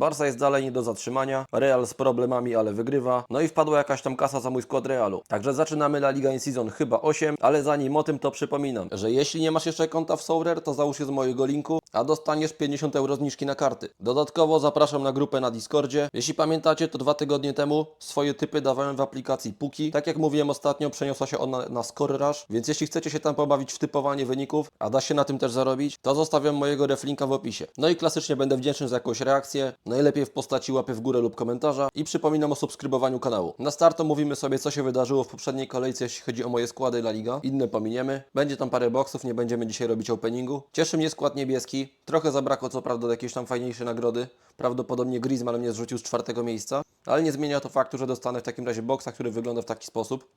Barca jest dalej nie do zatrzymania, Real z problemami, ale wygrywa. No i wpadła jakaś tam kasa za mój skład Realu. Także zaczynamy La Liga in Season chyba 8, ale zanim o tym to przypominam, że jeśli nie masz jeszcze konta w Sourer, to załóż je z mojego linku, a dostaniesz 50 euro zniżki na karty. Dodatkowo zapraszam na grupę na Discordzie. Jeśli pamiętacie, to dwa tygodnie temu swoje typy dawałem w aplikacji Puki. Tak jak mówiłem ostatnio, przeniosła się ona na Score więc jeśli chcecie się tam pobawić w typowanie wyników, a da się na tym też zarobić, to zostawiam mojego reflinka w opisie. No i klasycznie będę wdzięczny za jakąś reakcję, najlepiej w postaci łapy w górę lub komentarza i przypominam o subskrybowaniu kanału. Na start mówimy sobie, co się wydarzyło w poprzedniej kolejce, jeśli chodzi o moje składy La Liga. Inne pominiemy. Będzie tam parę boxów, nie będziemy dzisiaj robić openingu. Cieszy mnie skład niebieski. Trochę zabrakło co prawda do jakiejś tam fajniejszej nagrody. Prawdopodobnie Griezmann mnie zrzucił z czwartego miejsca, ale nie zmienia to faktu, że dostanę w takim razie boxa, który wygląda w taki sposób.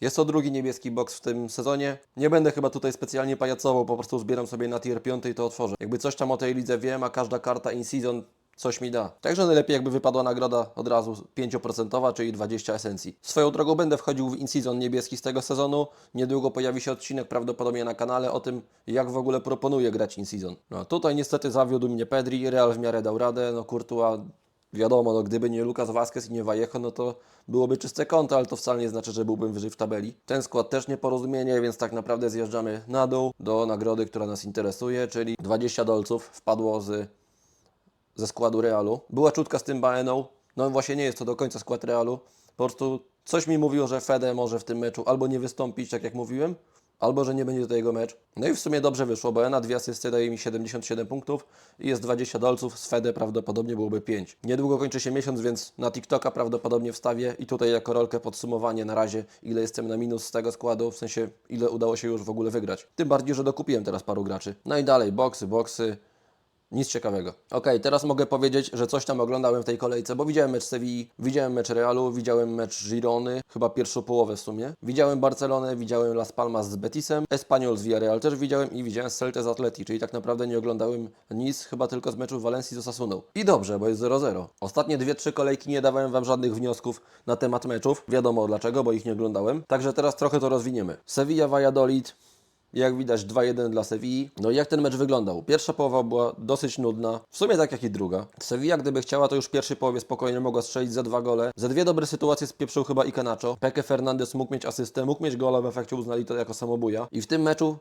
Jest to drugi niebieski box w tym sezonie. Nie będę chyba tutaj specjalnie pajacował, po prostu zbieram sobie na tier 5 i to otworzę. Jakby coś tam o tej lidze wiem, a każda karta in season coś mi da. Także najlepiej jakby wypadła nagroda od razu 5%, czyli 20 esencji. Swoją drogą będę wchodził w in-season niebieski z tego sezonu. Niedługo pojawi się odcinek prawdopodobnie na kanale o tym, jak w ogóle proponuję grać in-season. No tutaj niestety zawiódł mnie Pedri, Real w miarę dał radę, no Courtois wiadomo, no gdyby nie Lucas Vazquez i nie Vallejo, no to byłoby czyste konto, ale to wcale nie znaczy, że byłbym wyżej w tabeli. Ten skład też nieporozumienie, więc tak naprawdę zjeżdżamy na dół do nagrody, która nas interesuje, czyli 20 dolców wpadło z ze składu Realu. Była czutka z tym Baeną. No właśnie nie jest to do końca skład Realu. Po prostu coś mi mówiło, że Fede może w tym meczu albo nie wystąpić, tak jak mówiłem, albo że nie będzie to jego mecz. No i w sumie dobrze wyszło. Baena dwie asysty daje mi 77 punktów i jest 20 dolców. Z Fede prawdopodobnie byłoby 5. Niedługo kończy się miesiąc, więc na TikToka prawdopodobnie wstawię i tutaj jako rolkę podsumowanie na razie, ile jestem na minus z tego składu, w sensie ile udało się już w ogóle wygrać. Tym bardziej, że dokupiłem teraz paru graczy. No i dalej, boksy, boksy. Nic ciekawego. Okej, teraz mogę powiedzieć, że coś tam oglądałem w tej kolejce, bo widziałem mecz Sevilla, widziałem mecz Realu, widziałem mecz Girony, chyba pierwszą połowę w sumie. Widziałem Barcelonę, widziałem Las Palmas z Betisem, Espanyol z Villarreal też widziałem i widziałem Celta z Atleti, czyli tak naprawdę nie oglądałem nic, chyba tylko z meczu Walencji z Osasuną. I dobrze, bo jest 0-0. Ostatnie dwie, trzy kolejki nie dawałem Wam żadnych wniosków na temat meczów. Wiadomo dlaczego, bo ich nie oglądałem. Także teraz trochę to rozwiniemy. Sevilla, Valladolid, jak widać 2-1 dla Sewilli. No i jak ten mecz wyglądał? Pierwsza połowa była dosyć nudna, w sumie tak jak i druga. Sevilla gdyby chciała, to już w pierwszej połowie spokojnie mogła strzelić za dwa gole. Za dwie dobre sytuacje spieprzył chyba i Canacho. Peque Fernandez mógł mieć asystę, mógł mieć gola, w efekcie uznali to jako samobuja. I w tym meczu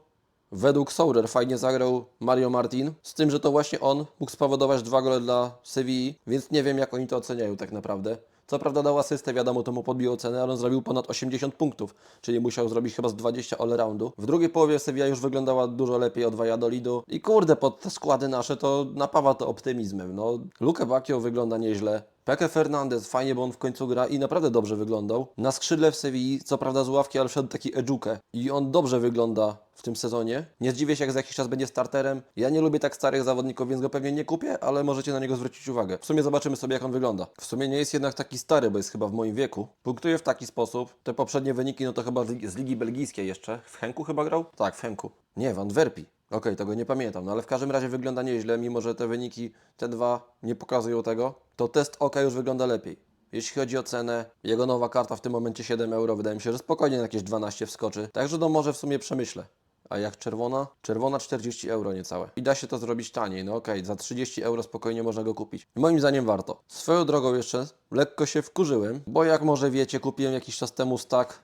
Według Sourer fajnie zagrał Mario Martin, z tym, że to właśnie on mógł spowodować dwa gole dla Sewilli, więc nie wiem jak oni to oceniają tak naprawdę. Co prawda dał asystę, wiadomo, to mu podbiło cenę, ale on zrobił ponad 80 punktów, czyli musiał zrobić chyba z 20 all-roundu. W drugiej połowie Sevilla już wyglądała dużo lepiej od Valladolidu i kurde, pod te składy nasze to napawa to optymizmem. No, Luke wygląda nieźle. Peque Fernandez, fajnie, bo on w końcu gra i naprawdę dobrze wyglądał. Na skrzydle w Sewilli, co prawda z ławki, ale wszedł taki Edżuke i on dobrze wygląda w tym sezonie. Nie zdziwię się, jak za jakiś czas będzie starterem. Ja nie lubię tak starych zawodników, więc go pewnie nie kupię, ale możecie na niego zwrócić uwagę. W sumie zobaczymy sobie, jak on wygląda. W sumie nie jest jednak taki stary, bo jest chyba w moim wieku. Punktuje w taki sposób. Te poprzednie wyniki, no to chyba z Ligi Belgijskiej jeszcze. W Henku chyba grał? Tak, w Henku. Nie, w Antwerpii. Okej, tego nie pamiętam, no ale w każdym razie wygląda nieźle, mimo że te wyniki, te dwa nie pokazują tego, to test oka już wygląda lepiej. Jeśli chodzi o cenę, jego nowa karta w tym momencie 7 euro, wydaje mi się, że spokojnie na jakieś 12 wskoczy. Także no może w sumie przemyślę. A jak czerwona? Czerwona 40 euro niecałe. I da się to zrobić taniej, no okej, za 30 euro spokojnie można go kupić. Moim zdaniem warto. Swoją drogą jeszcze lekko się wkurzyłem, bo jak może wiecie, kupiłem jakiś czas temu stack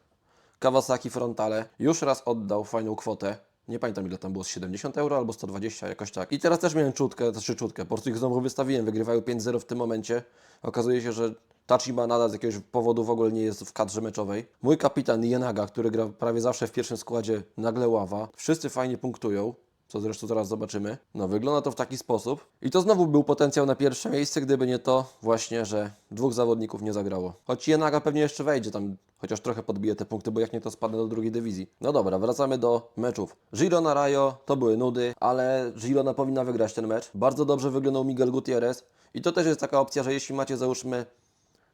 Kawasaki Frontale. Już raz oddał fajną kwotę. Nie pamiętam ile tam było, z 70 euro albo 120, jakoś tak. I teraz też miałem czutkę, znaczy czutkę, po prostu ich znowu wystawiłem, wygrywają 5-0 w tym momencie. Okazuje się, że Tachi Nada z jakiegoś powodu w ogóle nie jest w kadrze meczowej. Mój kapitan Jenaga, który gra prawie zawsze w pierwszym składzie, nagle ława. Wszyscy fajnie punktują. Co zresztą zaraz zobaczymy. No, wygląda to w taki sposób. I to znowu był potencjał na pierwsze miejsce, gdyby nie to właśnie, że dwóch zawodników nie zagrało. Choć Jenaga pewnie jeszcze wejdzie tam, chociaż trochę podbije te punkty, bo jak nie to spadnę do drugiej dywizji. No dobra, wracamy do meczów. Girona Rayo to były nudy, ale Girona powinna wygrać ten mecz. Bardzo dobrze wyglądał Miguel Gutierrez. I to też jest taka opcja, że jeśli macie załóżmy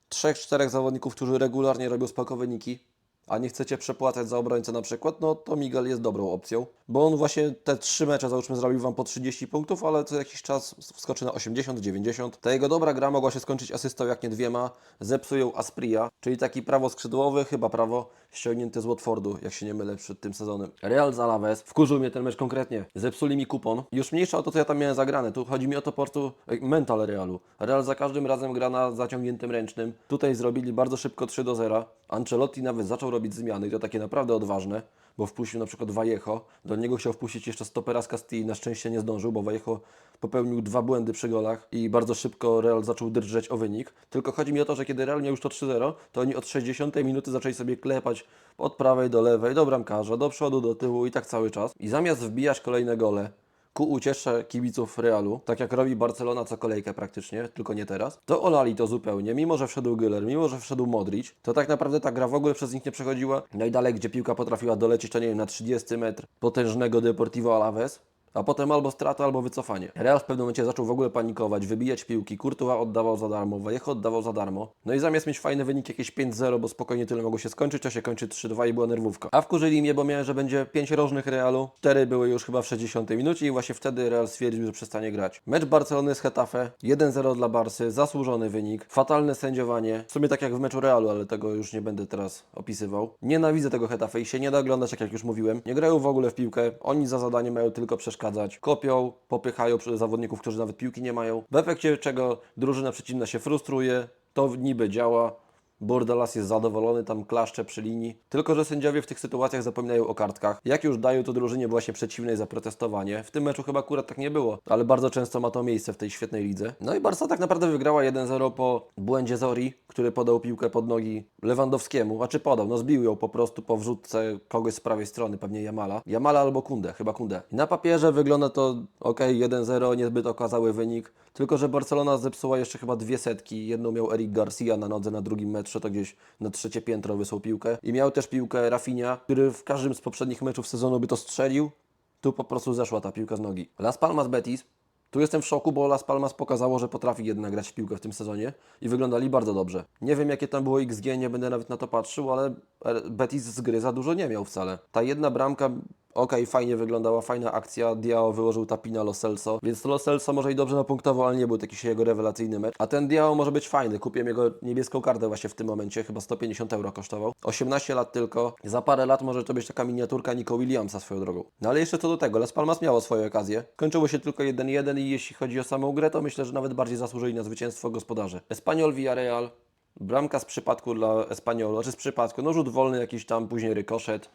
trzech, czterech zawodników, którzy regularnie robią spoko wyniki, a nie chcecie przepłacać za obrońcę na przykład, no to Miguel jest dobrą opcją, bo on właśnie te trzy mecze załóżmy zrobił Wam po 30 punktów, ale co jakiś czas wskoczy na 80-90. Ta jego dobra gra mogła się skończyć asystą jak nie dwiema, zepsują Aspria, czyli taki prawo skrzydłowy, chyba prawo ściągnięty z Watfordu, jak się nie mylę przed tym sezonem. Real z Alaves, wkurzył mnie ten mecz konkretnie, zepsuli mi kupon, już mniejsza o to, co ja tam miałem zagrane, tu chodzi mi o to po prostu ej, mental Realu. Real za każdym razem gra na zaciągniętym ręcznym, tutaj zrobili bardzo szybko 3 do 0, Ancelotti nawet zaczął robić zmiany i to takie naprawdę odważne, bo wpuścił na przykład Vallejo, do niego chciał wpuścić jeszcze stopera z Castilli, na szczęście nie zdążył, bo Vallejo popełnił dwa błędy przy golach i bardzo szybko Real zaczął drżeć o wynik. Tylko chodzi mi o to, że kiedy Real miał już to 3-0, to oni od 60 minuty zaczęli sobie klepać od prawej do lewej, do bramkarza, do przodu, do tyłu i tak cały czas. I zamiast wbijać kolejne gole, ku uciesze kibiców Realu, tak jak robi Barcelona co kolejkę praktycznie, tylko nie teraz, to olali to zupełnie, mimo że wszedł Güler, mimo że wszedł Modric, to tak naprawdę ta gra w ogóle przez nich nie przechodziła. Najdalej, gdzie piłka potrafiła dolecieć, to nie wiem, na 30 metr potężnego Deportivo Alaves, a potem albo strata, albo wycofanie. Real w pewnym momencie zaczął w ogóle panikować, wybijać piłki, Courtois oddawał za darmo, Vallejo oddawał za darmo. No i zamiast mieć fajny wynik jakieś 5-0, bo spokojnie tyle mogło się skończyć, to się kończy 3-2 i była nerwówka. A wkurzyli mnie, bo miałem, że będzie 5 rożnych Realu, 4 były już chyba w 60 minucie i właśnie wtedy Real stwierdził, że przestanie grać. Mecz Barcelony z Hetafe, 1-0 dla Barsy, zasłużony wynik, fatalne sędziowanie, w sumie tak jak w meczu Realu, ale tego już nie będę teraz opisywał. Nienawidzę tego Hetafe i się nie da oglądać, tak jak już mówiłem. Nie grają w ogóle w piłkę, oni za zadanie mają tylko przeszkadzać, kopią, popychają zawodników, którzy nawet piłki nie mają. W efekcie czego drużyna przeciwna się frustruje, to niby działa. Bordalas jest zadowolony, tam klaszcze przy linii. Tylko, że sędziowie w tych sytuacjach zapominają o kartkach. Jak już dają to drużynie właśnie przeciwnej za protestowanie. W tym meczu chyba akurat tak nie było, ale bardzo często ma to miejsce w tej świetnej lidze. No i Barca tak naprawdę wygrała 1-0 po błędzie Zori, który podał piłkę pod nogi Lewandowskiemu. A czy podał? No zbił ją po prostu po wrzutce kogoś z prawej strony, pewnie Jamala. Jamala albo Kunde, chyba Kunde. I na papierze wygląda to ok, 1-0, niezbyt okazały wynik. Tylko, że Barcelona zepsuła jeszcze chyba dwie setki. Jedną miał Eric Garcia na nodze na drugim metrze, to gdzieś na trzecie piętro wysłał piłkę. I miał też piłkę Rafinha, który w każdym z poprzednich meczów sezonu by to strzelił. Tu po prostu zeszła ta piłka z nogi. Las Palmas Betis. Tu jestem w szoku, bo Las Palmas pokazało, że potrafi jednak grać w piłkę w tym sezonie i wyglądali bardzo dobrze. Nie wiem jakie tam było XG, nie będę nawet na to patrzył, ale Betis z gry za dużo nie miał wcale. Ta jedna bramka Okej, fajnie wyglądała, fajna akcja. Diao wyłożył tapina Lo więc Lo Celso może i dobrze napunktował, ale nie był taki się jego rewelacyjny mecz. A ten Diao może być fajny. Kupiłem jego niebieską kartę właśnie w tym momencie, chyba 150 euro kosztował. 18 lat tylko. Za parę lat może to być taka miniaturka Nico Williamsa swoją drogą. No ale jeszcze co do tego, Las Palmas miało swoje okazje. Kończyło się tylko 1-1 i jeśli chodzi o samą grę, to myślę, że nawet bardziej zasłużyli na zwycięstwo gospodarze. Espanyol Villarreal. Bramka z przypadku dla Espanyolu, znaczy z przypadku, no rzut wolny jakiś tam, później rykoszet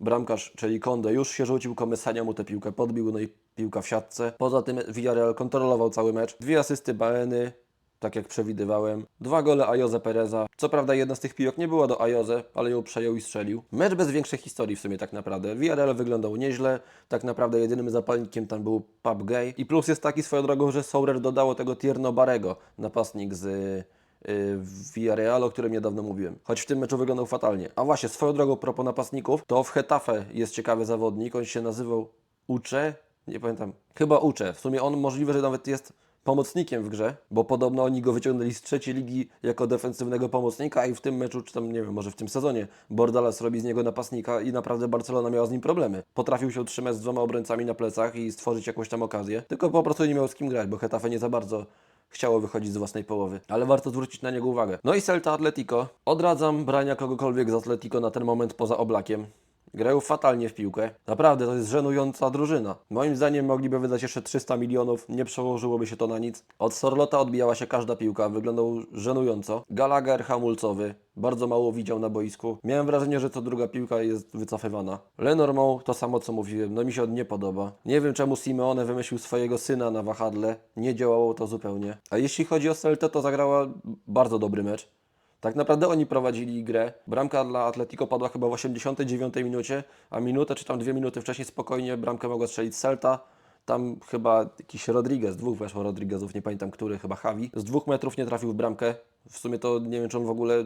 bramkarz, czyli Konde, już się rzucił, Komesania mu tę piłkę podbił, no i piłka w siatce. Poza tym Villarreal kontrolował cały mecz. Dwie asysty Baeny, tak jak przewidywałem. Dwa gole Ajoze Pereza. Co prawda jedna z tych piłek nie była do Ajoze, ale ją przejął i strzelił. Mecz bez większej historii w sumie tak naprawdę. Villarreal wyglądał nieźle. Tak naprawdę jedynym zapalnikiem tam był Pub Gay. I plus jest taki swoją drogą, że Sourer dodało tego Tierno Barego, napastnik z w Villarreal, o którym niedawno mówiłem. Choć w tym meczu wyglądał fatalnie. A właśnie, swoją drogą propos napastników, to w Hetafe jest ciekawy zawodnik, on się nazywał Ucze, nie pamiętam, chyba Ucze. W sumie on możliwe, że nawet jest pomocnikiem w grze, bo podobno oni go wyciągnęli z trzeciej ligi jako defensywnego pomocnika i w tym meczu, czy tam nie wiem, może w tym sezonie Bordalas robi z niego napastnika i naprawdę Barcelona miała z nim problemy. Potrafił się utrzymać z dwoma obrońcami na plecach i stworzyć jakąś tam okazję, tylko po prostu nie miał z kim grać, bo Hetafe nie za bardzo chciało wychodzić z własnej połowy, ale warto zwrócić na niego uwagę. No i Celta Atletico. Odradzam brania kogokolwiek z Atletico na ten moment poza Oblakiem. Grają fatalnie w piłkę. Naprawdę, to jest żenująca drużyna. Moim zdaniem mogliby wydać jeszcze 300 milionów, nie przełożyłoby się to na nic. Od Sorlota odbijała się każda piłka, wyglądał żenująco. Gallagher hamulcowy, bardzo mało widział na boisku. Miałem wrażenie, że co druga piłka jest wycofywana. Lenormand to samo co mówiłem, no mi się on nie podoba. Nie wiem czemu Simeone wymyślił swojego syna na wahadle, nie działało to zupełnie. A jeśli chodzi o Celtę, to zagrała bardzo dobry mecz. Tak naprawdę oni prowadzili grę. Bramka dla Atletico padła chyba w 89 minucie, a minutę czy tam dwie minuty wcześniej spokojnie bramkę mogła strzelić Celta. Tam chyba jakiś Rodriguez, dwóch weszło Rodriguezów, nie pamiętam który, chyba Javi. Z dwóch metrów nie trafił w bramkę. W sumie to nie wiem, czy on w ogóle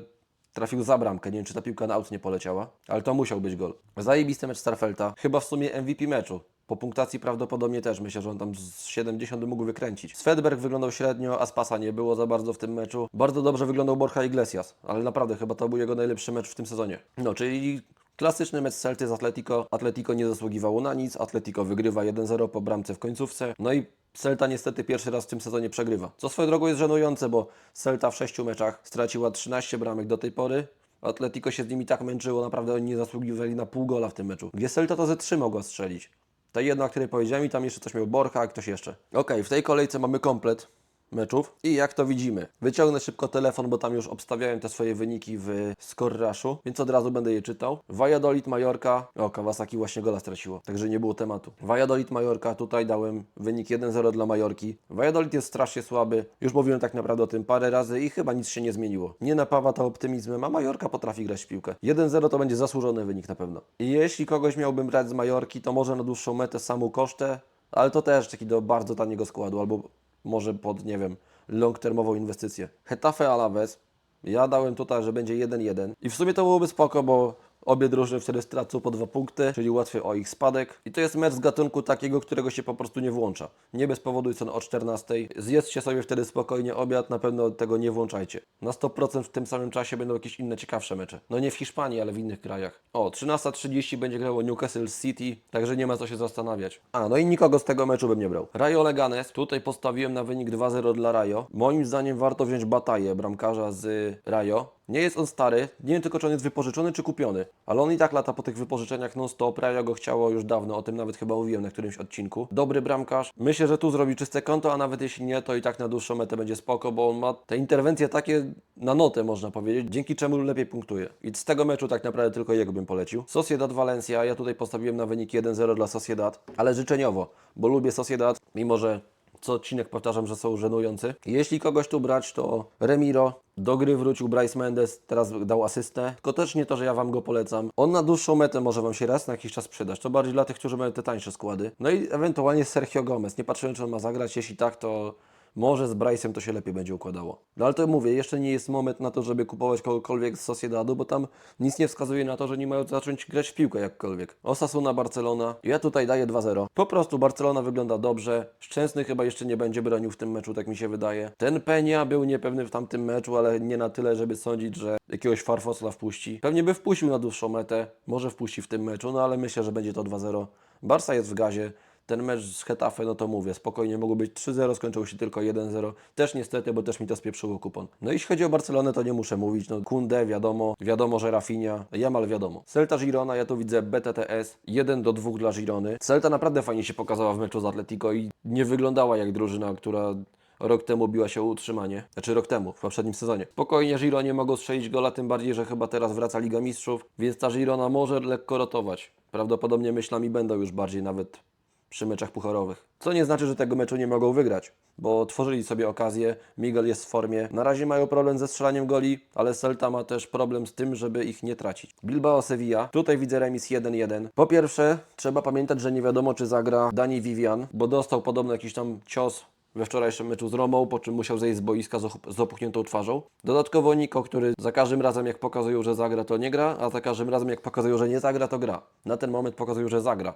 trafił za bramkę. Nie wiem, czy ta piłka na aut nie poleciała, ale to musiał być gol. Zajebisty mecz Starfelta. Chyba w sumie MVP meczu. Po punktacji prawdopodobnie też. Myślę, że on tam z 70 by mógł wykręcić. Svedberg wyglądał średnio, a Spasa nie było za bardzo w tym meczu. Bardzo dobrze wyglądał Borja Iglesias, ale naprawdę chyba to był jego najlepszy mecz w tym sezonie. No, czyli Klasyczny mecz Celty z Atletico. Atletico nie zasługiwało na nic. Atletico wygrywa 1-0 po bramce w końcówce. No i Celta niestety pierwszy raz w tym sezonie przegrywa. Co swoją drogą jest żenujące, bo Celta w sześciu meczach straciła 13 bramek do tej pory. Atletico się z nimi tak męczyło, naprawdę oni nie zasługiwali na pół gola w tym meczu. Gdzie Celta to ze 3 mogła strzelić. Ta jedna, o której powiedziałem i tam jeszcze coś miał Borcha, ktoś jeszcze. Okej, w tej kolejce mamy komplet meczów i jak to widzimy. Wyciągnę szybko telefon, bo tam już obstawiałem te swoje wyniki w Scorraszu, więc od razu będę je czytał. Valladolid, Majorka. O, Kawasaki właśnie gola straciło, także nie było tematu. Valladolid, Majorka, tutaj dałem wynik 1-0 dla Majorki. Valladolid jest strasznie słaby, już mówiłem tak naprawdę o tym parę razy i chyba nic się nie zmieniło. Nie napawa to optymizmem, a Majorka potrafi grać w piłkę. 1-0 to będzie zasłużony wynik na pewno. I jeśli kogoś miałbym brać z Majorki, to może na dłuższą metę samu kosztę, ale to też taki do bardzo taniego składu, albo może pod, nie wiem, long-termową inwestycję. Hetafe Alaves, ja dałem tutaj, że będzie 1-1 i w sumie to byłoby spoko, bo obie drużyny wtedy stracą po dwa punkty, czyli łatwiej o ich spadek. I to jest mecz z gatunku takiego, którego się po prostu nie włącza. Nie bez powodu jest on o 14. Zjedzcie sobie wtedy spokojnie obiad, na pewno tego nie włączajcie. Na 100% w tym samym czasie będą jakieś inne ciekawsze mecze. No nie w Hiszpanii, ale w innych krajach. O, 13.30 będzie grało Newcastle City, także nie ma co się zastanawiać. A, no i nikogo z tego meczu bym nie brał. Rayo Leganes, tutaj postawiłem na wynik 2-0 dla Rayo. Moim zdaniem warto wziąć Bataję, bramkarza z Rayo. Nie jest on stary, nie wiem tylko czy on jest wypożyczony czy kupiony, ale on i tak lata po tych wypożyczeniach non-stop, Rayo go chciało już dawno, o tym nawet chyba mówiłem na którymś odcinku. Dobry bramkarz, myślę, że tu zrobi czyste konto, a nawet jeśli nie, to i tak na dłuższą metę będzie spoko, bo on ma te interwencje takie na notę można powiedzieć, dzięki czemu lepiej punktuje. I z tego meczu tak naprawdę tylko jego bym polecił. Sociedad Valencia, ja tutaj postawiłem na wynik 1-0 dla Sociedad, ale życzeniowo, bo lubię Sociedad, mimo że co odcinek powtarzam, że są żenujący. Jeśli kogoś tu brać, to Remiro. Do gry wrócił Bryce Mendes, teraz dał asystę. Tylko też nie to, że ja Wam go polecam. On na dłuższą metę może Wam się raz na jakiś czas przydać. To bardziej dla tych, którzy mają te tańsze składy. No i ewentualnie Sergio Gomez. Nie patrzyłem, czy on ma zagrać. Jeśli tak, to może z Bryce'em to się lepiej będzie układało. No ale to mówię, jeszcze nie jest moment na to, żeby kupować kogokolwiek z Sociedadu, bo tam nic nie wskazuje na to, że nie mają zacząć grać w piłkę jakkolwiek. Osasuna, Barcelona. Ja tutaj daję 2-0. Po prostu Barcelona wygląda dobrze. Szczęsny chyba jeszcze nie będzie bronił w tym meczu, tak mi się wydaje. Ten Penia był niepewny w tamtym meczu, ale nie na tyle, żeby sądzić, że jakiegoś farfosla wpuści. Pewnie by wpuścił na dłuższą metę. Może wpuści w tym meczu, no ale myślę, że będzie to 2-0. Barca jest w gazie. Ten mecz z Hetafe, no to mówię, spokojnie mogło być 3-0, skończył się tylko 1-0. Też niestety, bo też mi to spieprzyło kupon. No jeśli chodzi o Barcelonę, to nie muszę mówić. No Kunde, wiadomo, wiadomo, że Rafinha, Jamal wiadomo. Celta Girona, ja tu widzę BTTS, 1 do 2 dla Girony. Celta naprawdę fajnie się pokazała w meczu z Atletico i nie wyglądała jak drużyna, która rok temu biła się o utrzymanie. Znaczy rok temu, w poprzednim sezonie. Spokojnie Gironie mogą strzelić gola, tym bardziej, że chyba teraz wraca Liga Mistrzów, więc ta Girona może lekko rotować. Prawdopodobnie myślami będą już bardziej nawet przy meczach pucharowych. Co nie znaczy, że tego meczu nie mogą wygrać, bo tworzyli sobie okazję, Miguel jest w formie. Na razie mają problem ze strzelaniem goli, ale Celta ma też problem z tym, żeby ich nie tracić. Bilbao Sevilla, tutaj widzę remis 1-1. Po pierwsze, trzeba pamiętać, że nie wiadomo czy zagra Dani Vivian, bo dostał podobno jakiś tam cios we wczorajszym meczu z Romą, po czym musiał zejść z boiska z opuch- z opuchniętą twarzą. Dodatkowo Niko, który za każdym razem jak pokazują, że zagra, to nie gra, a za każdym razem jak pokazują, że nie zagra, to gra. Na ten moment pokazują, że zagra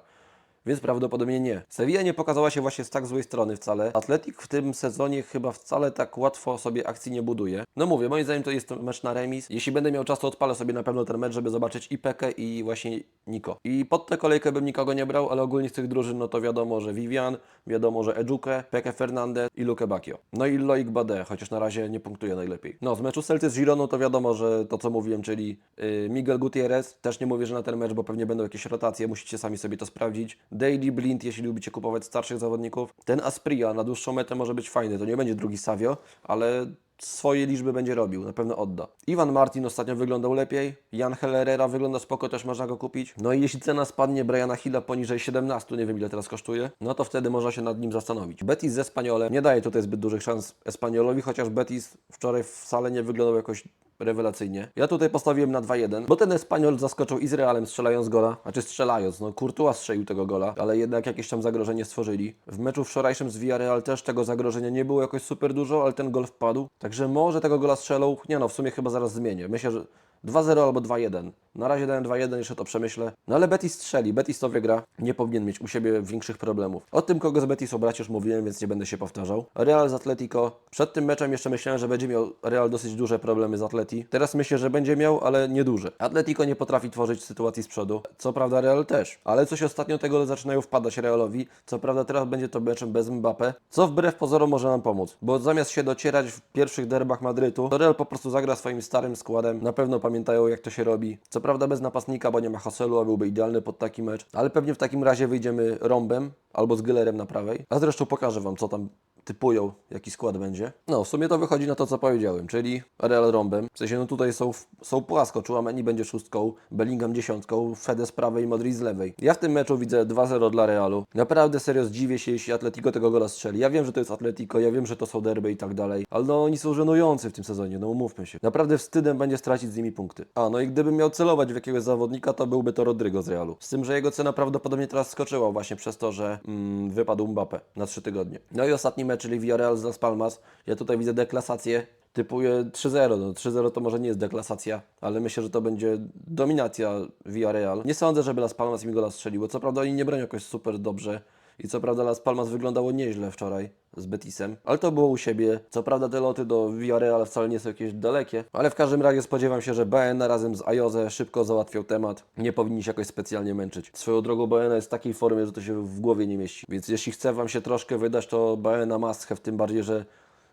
więc prawdopodobnie nie. Sevilla nie pokazała się właśnie z tak złej strony wcale. Atletik w tym sezonie chyba wcale tak łatwo sobie akcji nie buduje. No mówię, moim zdaniem to jest mecz na remis. Jeśli będę miał czas, to odpalę sobie na pewno ten mecz, żeby zobaczyć i Pekę i właśnie Niko. I pod tę kolejkę bym nikogo nie brał, ale ogólnie z tych drużyn, no to wiadomo, że Vivian, wiadomo, że Eduke, Pekę Fernandez i Luke Bacchio. No i Loic Bade, chociaż na razie nie punktuje najlepiej. No, z meczu Celty z Gironą to wiadomo, że to co mówiłem, czyli yy, Miguel Gutierrez, też nie mówię, że na ten mecz, bo pewnie będą jakieś rotacje, musicie sami sobie to sprawdzić. Daily Blind, jeśli lubicie kupować starszych zawodników. Ten Aspria na dłuższą metę może być fajny, to nie będzie drugi Savio, ale swoje liczby będzie robił, na pewno odda. Iwan Martin ostatnio wyglądał lepiej, Jan Herrera wygląda spoko, też można go kupić. No i jeśli cena spadnie Briana Hilla poniżej 17, nie wiem ile teraz kosztuje, no to wtedy można się nad nim zastanowić. Betis ze Espaniolem nie daje tutaj zbyt dużych szans Espaniolowi, chociaż Betis wczoraj wcale nie wyglądał jakoś rewelacyjnie. Ja tutaj postawiłem na 2-1, bo ten Espanyol zaskoczył i z Realem strzelając gola, znaczy strzelając, no Courtois strzelił tego gola, ale jednak jakieś tam zagrożenie stworzyli. W meczu wczorajszym z Villarreal też tego zagrożenia nie było jakoś super dużo, ale ten gol wpadł, także może tego gola strzelą, nie no, w sumie chyba zaraz zmienię. Myślę, że 2-0 albo 2-1. Na razie dałem 2-1, jeszcze to przemyślę. No ale Betis strzeli, Betis to wygra. Nie powinien mieć u siebie większych problemów. O tym, kogo z Betis obrać już mówiłem, więc nie będę się powtarzał. Real z Atletico. Przed tym meczem jeszcze myślałem, że będzie miał Real dosyć duże problemy z Atleti. Teraz myślę, że będzie miał, ale nieduże. Atletico nie potrafi tworzyć sytuacji z przodu. Co prawda Real też. Ale coś ostatnio tego zaczynają wpadać Realowi. Co prawda teraz będzie to meczem bez Mbappe. Co wbrew pozorom może nam pomóc. Bo zamiast się docierać w pierwszych derbach Madrytu, to Real po prostu zagra swoim starym składem. Na pewno pamiętają jak to się robi. Co prawda bez napastnika, bo nie ma Haselu, a byłby idealny pod taki mecz. Ale pewnie w takim razie wyjdziemy rąbem albo z Gillerem na prawej. A zresztą pokażę Wam co tam typują, jaki skład będzie. No, w sumie to wychodzi na to, co powiedziałem, czyli Real rąbem. W sensie, no tutaj są, są płasko, Chouameni będzie szóstką, Bellingham dziesiątką, Fede z prawej i Modric z lewej. Ja w tym meczu widzę 2-0 dla Realu. Naprawdę serio zdziwię się, jeśli Atletico tego gola strzeli. Ja wiem, że to jest Atletico, ja wiem, że to są derby i tak dalej, ale no oni są żenujący w tym sezonie, no umówmy się. Naprawdę wstydem będzie stracić z nimi punkty. A, no i gdybym miał celować w jakiegoś zawodnika, to byłby to Rodrygo z Realu. Z tym, że jego cena prawdopodobnie teraz skoczyła właśnie przez to, że mm, wypadł Mbappe na 3 tygodnie. No i ostatni mecz, czyli Villarreal z Las Palmas. Ja tutaj widzę deklasację. Typuję 3-0. No 3-0 to może nie jest deklasacja, ale myślę, że to będzie dominacja Villarreal. Nie sądzę, żeby Las Palmas mi gola strzeliło. Co prawda oni nie bronią jakoś super dobrze. I co prawda Las Palmas wyglądało nieźle wczoraj z Betisem, ale to było u siebie. Co prawda te loty do Villarreal wcale nie są jakieś dalekie, ale w każdym razie spodziewam się, że BN razem z Ajoze szybko załatwią temat. Nie powinni się jakoś specjalnie męczyć. Swoją drogą BN jest w takiej formie, że to się w głowie nie mieści. Więc jeśli chce Wam się troszkę wydać, to BN na must have, tym bardziej, że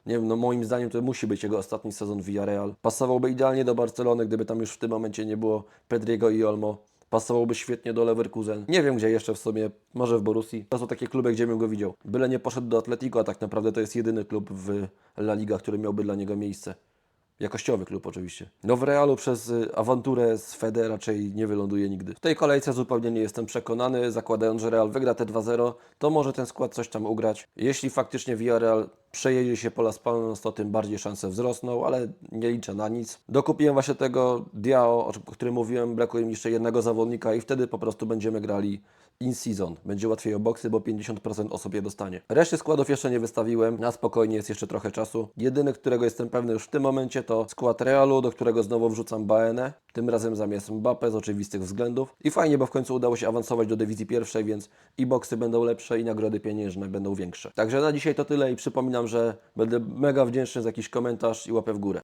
nie wiem, no moim zdaniem to musi być jego ostatni sezon w Villarreal. Pasowałby idealnie do Barcelony, gdyby tam już w tym momencie nie było Pedriego i Olmo. Pasowałby świetnie do Leverkusen. Nie wiem gdzie jeszcze w sumie, może w Borussii. To są takie kluby, gdzie bym go widział. Byle nie poszedł do Atletico, a tak naprawdę to jest jedyny klub w La Liga, który miałby dla niego miejsce. Jakościowy klub oczywiście. No w Realu przez y, awanturę z Fede raczej nie wyląduje nigdy. W tej kolejce zupełnie nie jestem przekonany, zakładając, że Real wygra te 2-0, to może ten skład coś tam ugrać. Jeśli faktycznie Villarreal przejedzie się po Las Palmas, to tym bardziej szanse wzrosną, ale nie liczę na nic. Dokupiłem właśnie tego Diao, o którym mówiłem, brakuje mi jeszcze jednego zawodnika i wtedy po prostu będziemy grali in season. Będzie łatwiej o boksy, bo 50% osób je dostanie. Reszty składów jeszcze nie wystawiłem, na spokojnie jest jeszcze trochę czasu. Jedyny, którego jestem pewny już w tym momencie to skład Realu, do którego znowu wrzucam Baenę, tym razem zamiast Mbappe z oczywistych względów. I fajnie, bo w końcu udało się awansować do dywizji pierwszej, więc i boksy będą lepsze i nagrody pieniężne będą większe. Także na dzisiaj to tyle i przypominam, że będę mega wdzięczny za jakiś komentarz i łapę w górę.